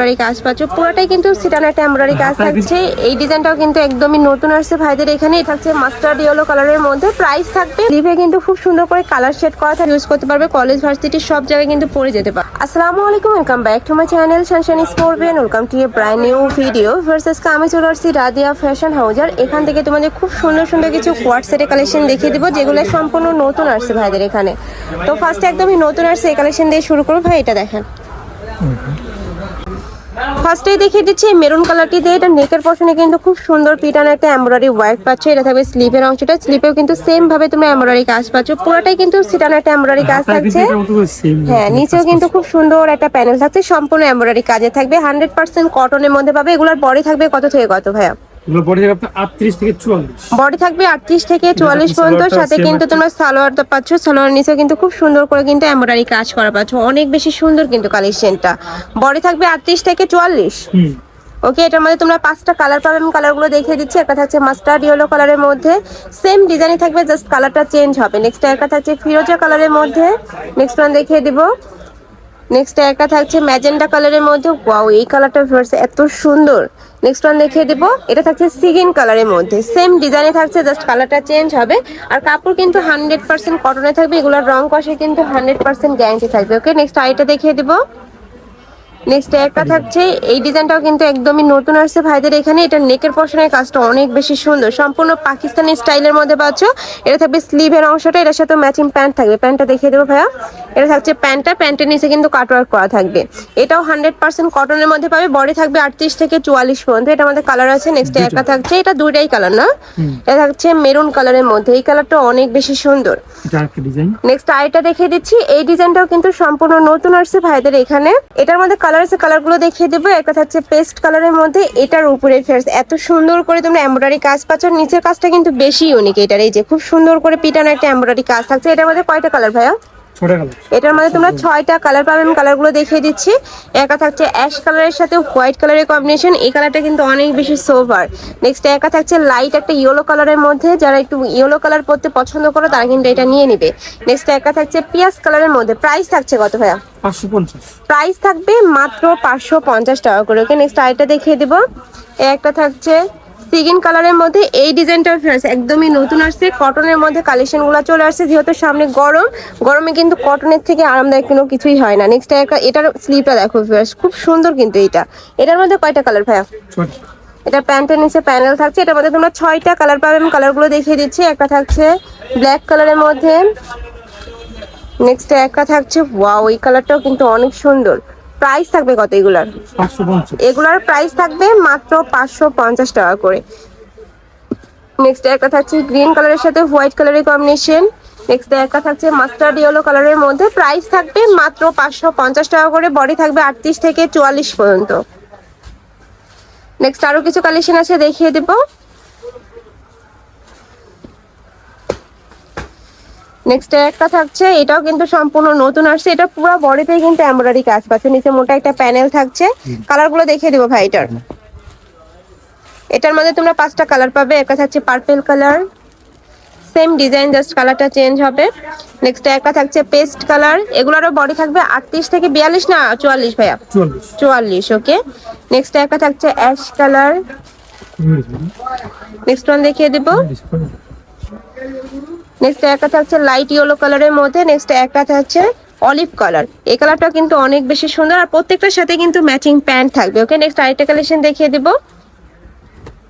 Embroidery কাজ পাচ্ছ। পুরোটাই কিন্তু সিটানো একটা এমব্রয়ডারি কাজ থাকছে। এই ডিজাইনটাও কিন্তু একদমই নতুন আসছে। ভাইদের এখানে থাকছে মাস্টার্ড ইয়েলো কালারের মধ্যে। প্রাইস থাকবে। লিভে কিন্তু খুব সুন্দর করে কালার শেড করা থাকে। ইউজ করতে পারবে। কলেজ ভার্সিটি সব জায়গায় কিন্তু পরে যেতে পারবে। আসসালামু আলাইকুম। Welcome back to my channel সানশান স্পোর্টবেন welcome to a brand new video versus আমি চলে আসছি রাদিয়া ফ্যাশন হাউজার এখান থেকে তোমাদের খুব সুন্দর সুন্দর কিছু কোয়ার্ট সেটের কালেকশন দেখিয়ে দিব যেগুলো সম্পূর্ণ নতুন আসছে ভাইদের এখানে। তো ফার্স্টে একদমই নতুন আসছে এই কালেকশন দিয়ে শুরু করব। ভাই এটা দেখেন। ফার্স্টেই দেখিয়ে দিচ্ছি মেরুন কালারটি দিয়ে এটা নেকের পশনে কিন্তু খুব সুন্দর পিটানো একটা এমব্রয়ডারি ওয়ার্ক পাচ্ছ। এটা থাকবে স্লিপের অংশটা। স্লিপেও কিন্তু সেম ভাবে তুমি এমব্রয়ডারি কাজ পাচ্ছ। পুরোটাই কিন্তু সিটানো একটা এমব্রয়ডারি কাজ থাকছে। হ্যাঁ নিচেও কিন্তু খুব সুন্দর একটা প্যানেল থাকছে। সম্পূর্ণ এমব্রয়ডারি কাজে থাকবে। হান্ড্রেড পার্সেন্ট কটনের মধ্যে পাবে। এগুলোর পরে থাকবে কত থেকে কত ভাইয়া? বডি থেকে থাকবে আটত্রিশ থেকে চুয়াল্লিশ পর্যন্ত সাথে কিন্তু তোমরা সালোয়ার তো পাচ্ছ। সালোয়ার নিচেও কিন্তু খুব সুন্দর করে কিন্তু এমব্রয়ডারি কাজ করা পাচ্ছ। অনেক বেশি সুন্দর কিন্তু কালেকশনটা বডি থাকবে আটত্রিশ থেকে চুয়াল্লিশ। হুম। ওকে এটার মধ্যে তোমরা পাঁচটা কালার পাবে। আমি কালারগুলো দেখিয়ে দিচ্ছি। একটা থাকছে মাস্টার্ড ইয়েলো কালারের মধ্যে। সেম ডিজাইনই থাকবে জাস্ট কালারটা চেঞ্জ হবে। নেক্সট একটা থাকছে ফিরোজা কালারের মধ্যে। নেক্সট ওয়ান দেখিয়ে দিব। নেক্সট একটা থাকছে ম্যাজেন্ডা কালারের মধ্যে। ওয়াও এই কালারটা ভার্স এত সুন্দর। নেক্সট ওয়ান দেখিয়ে দেবো। এটা থাকছে সিগিন কালারের মধ্যে। সেম ডিজাইনে থাকছে জাস্ট কালারটা চেঞ্জ হবে। আর কাপড় কিন্তু হান্ড্রেড পার্সেন্ট কটনে থাকবে। এগুলোর রং কষে কিন্তু হান্ড্রেড পার্সেন্ট গ্যারান্টি থাকবে। ওকে নেক্সট আইটা দেখিয়ে দিব। নেক্সট একটা থাকছে এই ডিজাইনটাও কিন্তু একদমই নতুন আসছে ভাইদের এখানে। এটা নেকের পশনের কাজটা অনেক বেশি সুন্দর। সম্পূর্ণ পাকিস্তানি স্টাইলের মধ্যে পাচ্ছ। এটা থাকবে স্লিভের অংশটা এটার সাথে ম্যাচিং প্যান্ট থাকবে। প্যান্টটা দেখিয়ে দেবো ভাইয়া। এটা থাকছে প্যান্টটা প্যান্টের নিচে কিন্তু কাটওয়ার্ক করা থাকবে। এটাও হান্ড্রেড পার্সেন্ট কটনের মধ্যে পাবে। বডি থাকবে আটত্রিশ থেকে চুয়াল্লিশ পর্যন্ত। এটা আমাদের কালার আছে। নেক্সট একটা থাকছে এটা দুইটাই কালার না? এটা থাকছে মেরুন কালারের মধ্যে। এই কালারটা অনেক বেশি সুন্দর। নেক্সট আইটা দেখিয়ে দিচ্ছি। এই ডিজাইনটাও কিন্তু সম্পূর্ণ নতুন আসছে ভাইদের এখানে। এটার মধ্যে কালার আছে কালারগুলো দেখিয়ে দেবো। একটা থাকছে পেস্ট কালারের মধ্যে এটার উপরে ফেস এত সুন্দর করে তোমরা এমব্রয়ডারি কাজ পাচ্ছ। নিচের কাজটা কিন্তু বেশি ইউনিক এটার, এই যে খুব সুন্দর করে পিটানো একটা এমব্রয়ডারি কাজ থাকছে। এটার মধ্যে কয়টা কালার ভাইয়া? এটার মধ্যে তোমরা ছয়টা কালার পাবে আমি কালারগুলো দেখিয়ে দিচ্ছি। একা থাকছে অ্যাশ কালারের সাথে হোয়াইট কালারের কম্বিনেশন এই কালারটা কিন্তু অনেক বেশি সোভার নেক্সট একা থাকছে লাইট একটা ইয়েলো কালারের মধ্যে। যারা একটু ইয়েলো কালার পরতে পছন্দ করো তারা কিন্তু এটা নিয়ে নিবে। নেক্সট একা থাকছে পিয়াজ কালারের মধ্যে। প্রাইস থাকছে কত ভাইয়া? প্রাইস থাকবে মাত্র পাঁচশো পঞ্চাশ টাকা করে। ওকে নেক্সট আরেকটা দেখিয়ে দিব। একটা থাকছে সিগিন কালারের মধ্যে এই ডিজাইনটাও ফ্রেশ একদমই নতুন আসছে কটনের মধ্যে কালেকশনগুলো চলে আসছে যেহেতু সামনে গরম গরমে কিন্তু কটনের থেকে আরামদায়ক কোনো কিছুই হয় না। নেক্সট একটা এটার স্লিপটা দেখো ফ্রেশ খুব সুন্দর কিন্তু এটা এটার মধ্যে কয়টা কালার ভাইয়া? এটা প্যান্টের নিচে প্যানেল থাকছে এটার মধ্যে তোমরা ছয়টা কালার পাবে আমি কালারগুলো দেখিয়ে দিচ্ছি। একটা থাকছে ব্ল্যাক কালারের মধ্যে। নেক্সট একটা থাকছে ওয়াও এই কালারটাও কিন্তু অনেক সুন্দর। প্রাইস থাকবে কত এগুলার? এগুলার প্রাইস থাকবে মাত্র পাঁচশো পঞ্চাশ টাকা করে। নেক্সট একটা থাকছে গ্রিন কালারের সাথে হোয়াইট কালারের কম্বিনেশন নেক্সট একটা থাকছে মাস্টার্ড ইয়েলো কালারের মধ্যে প্রাইস থাকবে মাত্র পাঁচশো পঞ্চাশ টাকা করে। বডি থাকবে আটত্রিশ থেকে চুয়াল্লিশ পর্যন্ত। নেক্সট আরও কিছু কালেকশন আছে দেখিয়ে দেবো। নেক্সট একটা থাকছে এটাও কিন্তু সম্পূর্ণ নতুন আসছে। এটা পুরো বডিতে কিন্তু এমব্রয়ডারি কাজ পাচ্ছে। নিচে মোটা একটা প্যানেল থাকছে। কালারগুলো দেখিয়ে দেবো ভাই এটার। এটার মধ্যে তোমরা পাঁচটা কালার পাবে। একটা থাকছে purple colour same design just কালারটা চেঞ্জ হবে। নেক্সট একটা থাকছে পেস্ট কালার এগুলোরও বডি থাকবে আটত্রিশ থেকে বিয়াল্লিশ না? চুয়াল্লিশ ভাইয়া? চুয়াল্লিশ। ওকে নেক্সট একটা থাকছে অ্যাশ কালার নেক্সট ওয়ান দেখিয়ে দেবো। নেক্সট একটা থাকছে লাইট ইয়েলো কালারের মধ্যে নেক্সট একটা থাকছে অলিভ কালার এই কালারটা কিন্তু অনেক বেশি সুন্দর আর প্রত্যেকটার সাথে কিন্তু ম্যাচিং প্যান্ট থাকবে ওকে নেক্সট আরেকটা কালেকশন দেখিয়ে দিব।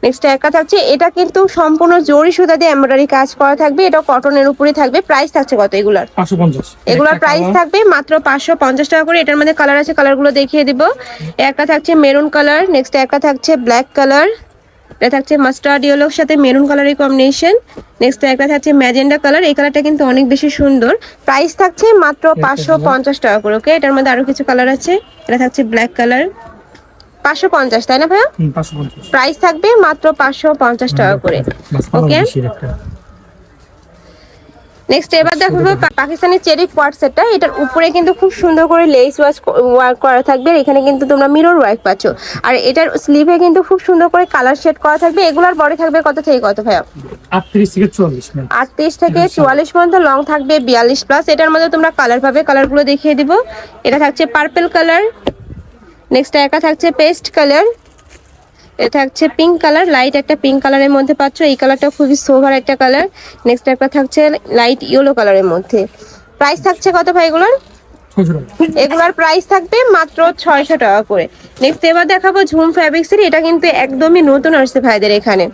নেক্সট একটা থাকছে এটা কিন্তু সম্পূর্ণ জরি সুতা দিয়ে এমব্রয়ডারি কাজ করা থাকবে এটা কটনের উপরে থাকবে। প্রাইস থাকছে কত এগুলার? এগুলোর প্রাইস থাকবে মাত্র পাঁচশো পঞ্চাশ টাকা করে এটার মধ্যে কালার আছে কালারগুলো দেখিয়ে দিব। একটা থাকছে মেরুন কালার নেক্সট একটা থাকছে ব্ল্যাক কালার এটা থাকছে মাস্টার্ড ইয়েলোর সাথে মেরুন কালারের কম্বিনেশন নেক্সট একটা থাকছে ম্যাজেন্ডা কালার এই কালারটা কিন্তু অনেক বেশি সুন্দর। প্রাইস থাকছে মাত্র পাঁচশো পঞ্চাশ টাকা করে ওকে এটার মধ্যে আরও কিছু কালার আছে। এটা থাকছে ব্ল্যাক কালার পাঁচশো পঞ্চাশ তাই না ভাইয়া? প্রাইস থাকবে মাত্র পাঁচশো পঞ্চাশ টাকা করে ওকে নেক্সট এবার দেখো পাকিস্তানি চেরি কোয়ার্ট সেটটা এটার উপরে কিন্তু খুব সুন্দর করে লেস ওয়াশ ওয়ার্ক করা থাকবে। আর এখানে কিন্তু তোমরা মিরর ওয়ার্ক পাচ্ছ। আর এটার স্লিভে কিন্তু খুব সুন্দর করে কালার শেড করা থাকবে। এগুলার বডি থাকবে কত থেকে কত ভাইয়া? আটত্রিশ থেকে চুয়াল্লিশ পর্যন্ত লং থাকবে বিয়াল্লিশ প্লাস এটার মধ্যে তোমরা কালার পাবে। কালারগুলো দেখিয়ে দিব। এটা থাকছে পার্পেল কালার নেক্সট একা থাকছে পেস্ট কালার এটা থাকছে পিঙ্ক কালার লাইট একটা পিঙ্ক কালারের মধ্যে পাচ্ছ। এই কালারটা খুবই সোভার একটা কালার নেক্সট একটা থাকছে লাইট ইয়েলো কালারের মধ্যে। প্রাইস থাকছে কত ভাই এগুলোর? এগুলার প্রাইস থাকবে মাত্র ছয়শো টাকা করে। নেক্সট এবার দেখাবো ঝুম ফ্যাব্রিক্সের এটা কিন্তু একদমই নতুন আসছে ভাইদের এখানে।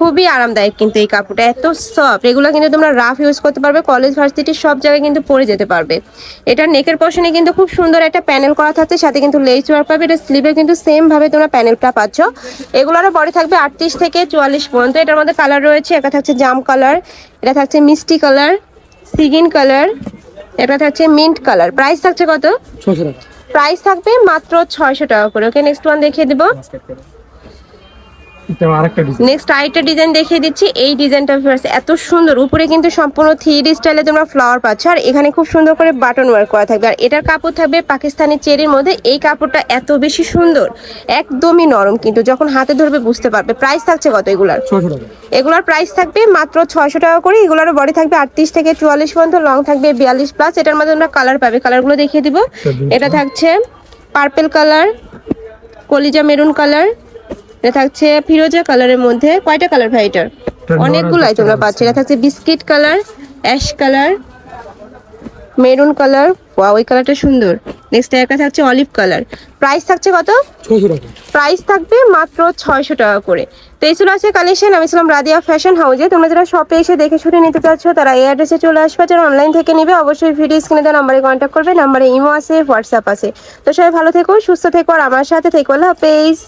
খুবই আরামদায়ক কিন্তু এই কাপড়টা এত সফট এগুলো কিন্তু তোমরা রাফ ইউজ করতে পারবে কলেজ ভার্সিটির সব জায়গায় কিন্তু পরে যেতে পারবে। এটা নেকের পশনে কিন্তু খুব সুন্দর একটা প্যানেল করা থাকছে সাথে কিন্তু লেস ওয়ার্ক পাবে এটা স্লিভে কিন্তু সেম ভাবে তোমরা প্যানেলটা পাচ্ছ। এগুলোরও বডি থাকবে আটত্রিশ থেকে চুয়াল্লিশ পর্যন্ত। এটার মধ্যে কালার রয়েছে একটা থাকছে জাম কালার এটা থাকছে মিষ্টি কালার সিগিন কালার এটা থাকছে মিন্ট কালার প্রাইস থাকছে কত? প্রাইস থাকবে মাত্র ছয়শো টাকা করে। ওকে নেক্সট ওয়ান দেখিয়ে দেবো। এটা নেক্সট আরেকটা ডিজাইন দেখিয়ে দিচ্ছি। এই ডিজাইনটা এত সুন্দর। উপরে কিন্তু সম্পূর্ণ থ্রি স্টাইলে তোমরা ফ্লাওয়ার পাচ্ছ। আর এখানে খুব সুন্দর করে বাটন ওয়ার্ক করা থাকবে। আর এটার কাপড় থাকবে পাকিস্তানি চেরির মধ্যে। এই কাপড়টা এত বেশি সুন্দর। একদমই নরম কিন্তু। যখন হাতে ধরবে বুঝতে পারবে। প্রাইস থাকছে কত এগুলার? এগুলোর প্রাইস থাকবে মাত্র ছয়শো টাকা করে। এগুলোর বডি থাকবে আটত্রিশ থেকে চুয়াল্লিশ পর্যন্ত। লং থাকবে বিয়াল্লিশ প্লাস এটার মধ্যে আমরা কালার পাবে। কালারগুলো দেখিয়ে দিব। এটা থাকছে পার্পেল কালার কলিজা মেরুন কালার এটা থাকছে ফিরোজা কালারের মধ্যে কয়টা কালার ভাই এটার? অনেকগুলাই তোমরা পাচ্ছ। এটা থাকছে biscuit colour ash colour maroon colour wow ওই কালারটা সুন্দর। নেক্সট একটা থাকছে অলিভ কালার প্রাইস থাকছে কত? প্রাইস থাকবে মাত্র ছয়শো টাকা করে। তো এই ছিল আছে কালেকশন আমি ছিলাম রাদিয়া ফ্যাশন হাউজে তোমরা যারা শপে এসে দেখে শুনে নিতে চাচ্ছ তারা এই অ্যাড্রেসে চলে আসবে। যারা অনলাইন থেকে নিবে অবশ্যই ভিডিও স্ক্রিনে দেওয়া নাম্বারে কন্ট্যাক্ট করবে। নাম্বারে ইমো আছে হোয়াটসঅ্যাপ আছে। তো সবাই ভালো থেকো সুস্থ থেকো আর আমার সাথে থেকো। আল্লাহ হাফেজ।